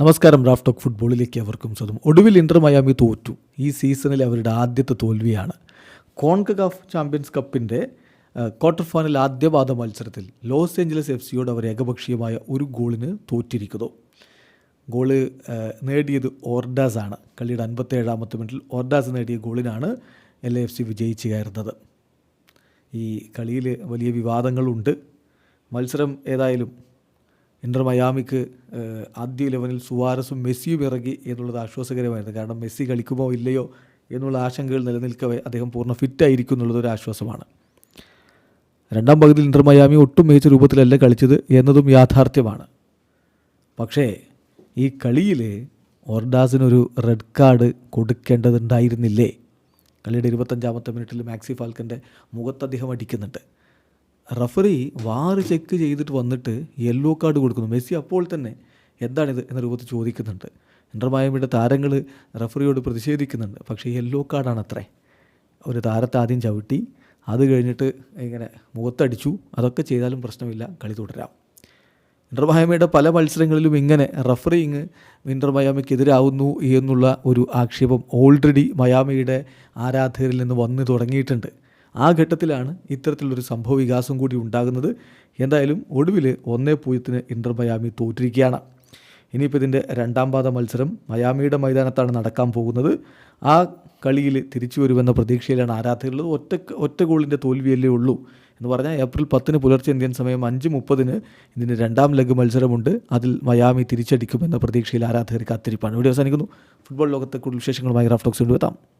നമസ്കാരം Raf talk ഫുട്ബോളിലേക്ക് അവർക്കും സ്വന്തം. ഒടുവിൽ ഇന്റർ മയാമി തോറ്റു. ഈ സീസണിൽ അവരുടെ ആദ്യത്തെ തോൽവിയാണ്. കോൺകഗാഫ് ചാമ്പ്യൻസ് കപ്പിന്റെ ക്വാർട്ടർ ഫൈനൽ ആദ്യപാദ മത്സരത്തിൽ ലോസ് ഏഞ്ചലസ് എഫ് സിയോട് അവർ ഏകപക്ഷീയമായ ഒരു ഗോളിന് തോറ്റിരിക്കുന്നു. ഗോൾ നേടിയത് ഓർഡാസ് ആണ് കളിയുടെ അൻപത്തേഴാമത്തെ മിനിറ്റിൽ ഓർഡാസ് നേടിയ ഗോളിനാണ് എൽ എഫ് സി വിജയിച്ചു കയറുന്നത്. ഈ കളിയിൽ വലിയ വിവാദങ്ങളുണ്ട്. മത്സരം ഏതായാലും ഇന്റർ മയാമിക്ക് ആദ്യ ഇലവനിൽ സുവാരസും മെസ്സിയും ഇറങ്ങി എന്നുള്ളത് ആശ്വാസകരമായിരുന്നു. കാരണം മെസ്സി കളിക്കുമോ ഇല്ലയോ എന്നുള്ള ആശങ്കകൾ നിലനിൽക്കവേ അദ്ദേഹം പൂർണ ഫിറ്റായിരിക്കും എന്നുള്ളത് ഒരു ആശ്വാസമാണ്. രണ്ടാം പകുതിയിൽ ഇന്റർ മയാമി ഒട്ടും മികച്ച രൂപത്തിലല്ല കളിച്ചത് എന്നതും യാഥാർത്ഥ്യമാണ്. പക്ഷേ ഈ കളിയിൽ ഓർഡാസിനൊരു റെഡ് കാർഡ് കൊടുക്കേണ്ടതുണ്ടായിരുന്നില്ലേ? കളിയുടെ ഇരുപത്തഞ്ചാമത്തെ മിനിറ്റിൽ മാക്സി ഫാൽക്കന്റെ മുഖത്ത് അടിക്കുന്നുണ്ട്. റഫറി വാറ് ചെക്ക് ചെയ്തിട്ട് വന്നിട്ട് യെല്ലോ കാർഡ് കൊടുക്കുന്നു. മെസ്സി അപ്പോൾ തന്നെ എന്താണിത് എന്ന രൂപത്തിൽ ചോദിക്കുന്നുണ്ട്. ഇന്റർ മയാമിയുടെ താരങ്ങൾ റഫറിയോട് പ്രതിഷേധിക്കുന്നുണ്ട്. പക്ഷേ യെല്ലോ കാർഡാണ് അത്രേ ഒരു താരത്തെ ആദ്യം ചവിട്ടി അത് കഴിഞ്ഞിട്ട് ഇങ്ങനെ മുഖത്തടിച്ചു. അതൊക്കെ ചെയ്താലും പ്രശ്നമില്ല കളി തുടരാം. ഇന്റർ മയാമിയുടെ പല മത്സരങ്ങളിലും ഇങ്ങനെ റഫറിങ് ഇന്റർ മയാമിക്കെതിരാവുന്നു എന്നുള്ള ഒരു ആക്ഷേപം ഓൾറെഡി മയാമിയുടെ ആരാധകരിൽ നിന്ന് വന്നു തുടങ്ങിയിട്ടുണ്ട്. ആ ഘട്ടത്തിലാണ് ഇത്തരത്തിലൊരു സംഭവ വികാസം കൂടി ഉണ്ടാകുന്നത്. എന്തായാലും ഒടുവിൽ ഒന്നേ പൂജ്യത്തിന് ഇന്റർ മയാമി തോറ്റിരിക്കുകയാണ്. ഇനിയിപ്പോൾ ഇതിന്റെ രണ്ടാം പാദ മത്സരം മയാമിയുടെ മൈതാനത്താണ് നടക്കാൻ പോകുന്നത്. ആ കളിയിൽ തിരിച്ചു വരുമെന്ന പ്രതീക്ഷയിലാണ് ആരാധകരുള്ളത്. ഒറ്റ ഒറ്റ ഗോളിന്റെ തോൽവിയല്ലേ ഉള്ളൂ എന്ന് പറഞ്ഞാൽ ഏപ്രിൽ പത്തിന് പുലർച്ചെ ഇന്ത്യൻ സമയം അഞ്ച് മുപ്പതിന് ഇതിന്റെ രണ്ടാം ലെഗ് മത്സരമുണ്ട്. അതിൽ മയാമി തിരിച്ചടിക്കുമെന്ന പ്രതീക്ഷയിൽ ആരാധകർ കാത്തിരിപ്പാണ്. ഇവിടെ അവസാനിക്കുന്നു. ഫുട്ബോൾ ലോകത്തെ കൂടുതൽ വിശേഷങ്ങളുമായി റാഫ്റ്റോക്സ് കൊണ്ടുവെത്താം